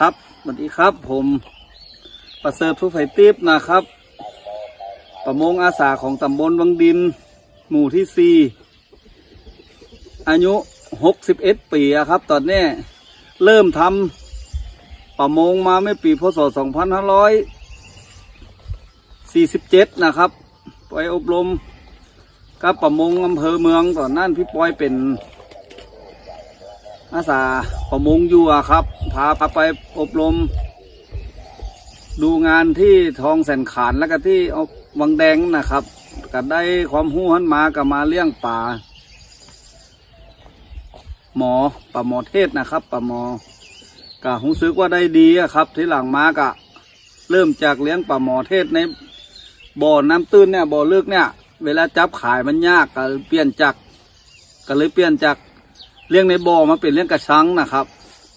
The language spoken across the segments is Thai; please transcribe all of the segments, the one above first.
ครับสวัสดีครับ ผมประเสริฐผู้ไผ่ตีบนะครับ ประมงอาสาของตำบลวังดิน หมู่ที่สี่อายุหกสิบเอ็ดปีอะครับ ตอนนี้เริ่มทำประมงมาไม่ปีพศสองพันห้าร้อยสี่สิบเจ็ดนะครับ ไปอบรมกับประมงอำเภอเมืองตอนนั้นพี่ปอยเป็น อาสาประมงอยู่อะครับ พาพาไปอบรม ดูงานที่ทองแสนขานแล้วก็ที่เอาวังแดงนะครับ ก็ได้ความหู้หันมาก็มาเลี้ยงป่า หมอป่าหมอเทศนะครับป่าหมอก็หูซึกว่าได้ดีครับ ที่หลังมาก็เริ่มจากเลี้ยงป่าหมอเทศในบ่อน้ำตื้นเนี่ยบ่อลึกเนี่ย เวลาจับขายมันยากก็เปลี่ยนจากก็เลยเปลี่ยนจาก เลี้ยงในบ่อมาเป็นเลี้ยงกระชังนะครับ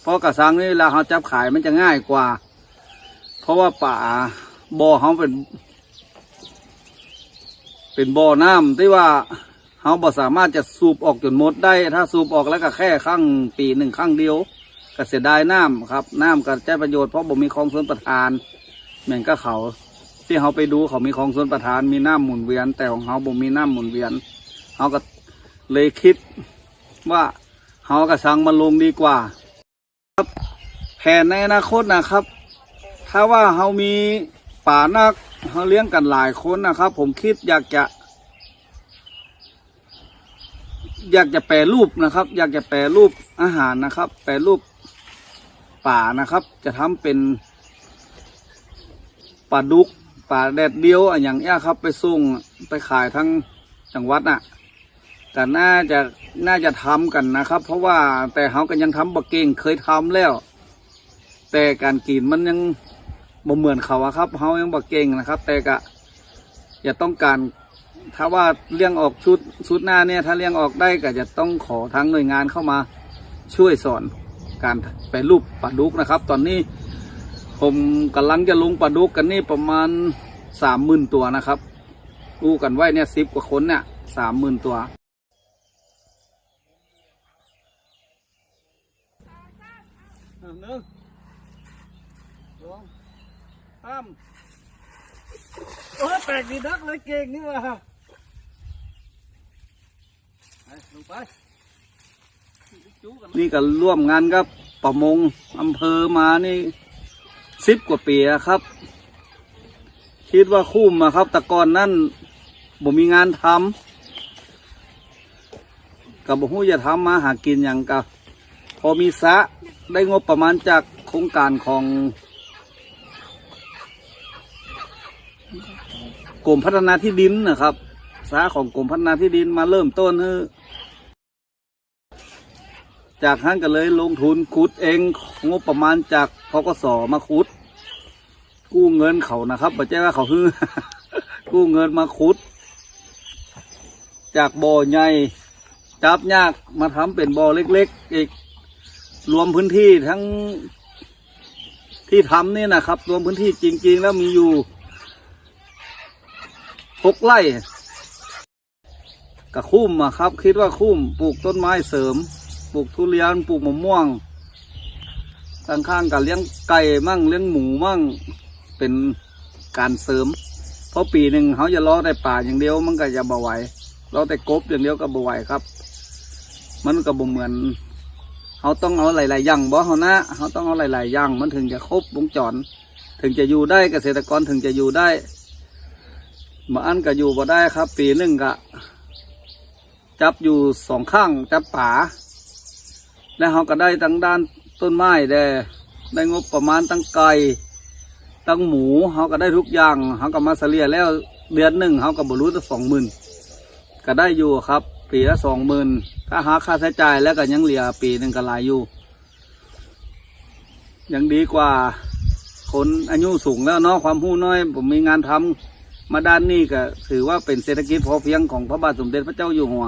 เพราะกระชังนี่เวลาเขาจับขายมันจะง่ายกว่า เพราะว่าป่าบ่อเขาเป็น เป็นบ่อน้ำที่ว่าเขาบ่สามารถจะสูบออกจนหมดได้ ถ้าสูบออกแล้วก็แค่ครั้งปีหนึ่งครั้งเดียวก็เสียดายน้ำครับ น้ำก็ใช้ประโยชน์เพราะบ่มีคลองส่วนประทานเหมือนกับเขา ที่เขาไปดูเขามีคลองส่วนประทาน มีน้ำหมุนเวียน แต่ของเขาบ่มีน้ำหมุนเวียนเขาก็เลยคิดว่า เฮากระชังมาลงดีกว่า ครับแผนในอนาคตนะครับ ถ้าว่าเฮามีป่านักเฮาเลี้ยงกันหลายคนนะครับ ผมคิดอยากจะ อยากจะแปรรูปนะครับ อยากจะแปรรูปอาหารนะครับ แปรรูปป่านะครับ จะทำเป็นปลาดุกป่าแดดเดียวอะอย่างเงี้ยครับ ไปส่งไปขายทั้งจังหวัดน่ะ ก็น่าจะน่าจะทำกันนะครับ เพราะว่าแต่เขาก็ยังทำบะเก่งเคยทำแล้ว แต่การกินมันยังบ่เหมือนเขาอะครับเขายังบะเก่งนะครับ แต่ก็อย่าต้องการถ้าว่าเลี้ยงออกชุดชุดหน้าเนี่ย ถ้าเลี้ยงออกได้ก็จะต้องขอทางหน่วยงานเข้ามาช่วยสอนการไปรูปปลาดุกนะครับ ตอนนี้ผมกำลังจะลงปลาดุกกันนี่ประมาณสามหมื่นตัวนะครับดูกันไว้เนี่ยสิบกว่าคนเนี่ยสามหมื่นตัว หนึ่งสองสามโอ้แปลกดีนักเลยเก่งนี่ว่าไปลงไปนี่ก็ร่วมงานกับประมงอำเภอมานี่สิบกว่าปีแล้วครับ คิดว่าคุ้มอะครับ แต่ก่อนนั่นบ่มีงานทำกับบ่ฮู้จะทำมาหากินอย่างกับ พอมีสะได้งบประมาณจากโครงการของกรมพัฒนาที่ดินนะครับสระของกรมพัฒนาที่ดินมาเริ่มต้นให้จากนั้นก็เลยลงทุนขุดเองงบประมาณจากพกสมาขุด กู้เงินเขานะครับไม่ใช่ว่าเขาฮือกู้เงินมาขุด จากบ่อใหญ่จับยากมาทำเป็นบ่อเล็ก ๆ อีก รวมพื้นที่ทั้งที่ทำนี่นะครับ รวมพื้นที่จริง ๆ แล้วมีอยู่หกไร่กับคุ้มอะครับ คิดว่าคุ้มปลูกต้นไม้เสริม ปลูกทุเรียนปลูกมะม่วงข้างๆกับเลี้ยงไก่มั่งเลี้ยงหมูมั่งเป็นการเสริม เพราะปีหนึ่งเขาจะล้อแต่ป่าอย่างเดียวมันก็จะบ่ไหวล้อแต่กบอย่างเดียวก็บ่ไหวครับ มันก็บ่เหมือน เขาต้องเอาหลาย ๆ อย่างบ่เขานะเขาต้องเอาหลาย ๆ อย่างมันถึงจะครบวงจร ถึงจะอยู่ได้เกษตรกรถึงจะอยู่ได้บาอันก็อยู่บ่ได้ครับ ปีหนึ่งก็จับอยู่สองข้างจับป่าและเขาก็ได้ทั้งด้านต้นไม้ได้ได้งบประมาณตั้งไก่ตั้งหมูเขาก็ได้ทุกอย่างเขาก็มาเฉลี่ยแล้วเดือนหนึ่งเขาก็บรรลุตั้งสองหมื่นก็ได้อยู่ครับ ปีละสองหมื่นถ้าหาค่าใช้จ่ายแล้วก็ยังเหลือปีหนึ่งก็หลายอยู่ ยังดีกว่า คนอายุสูงแล้วเนาะความหู้น้อย ผมมีงานทำมาด้านนี้ก็ถือว่าเป็นเศรษฐกิจพอเพียงของพระบาทสมเด็จพระเจ้าอยู่หัว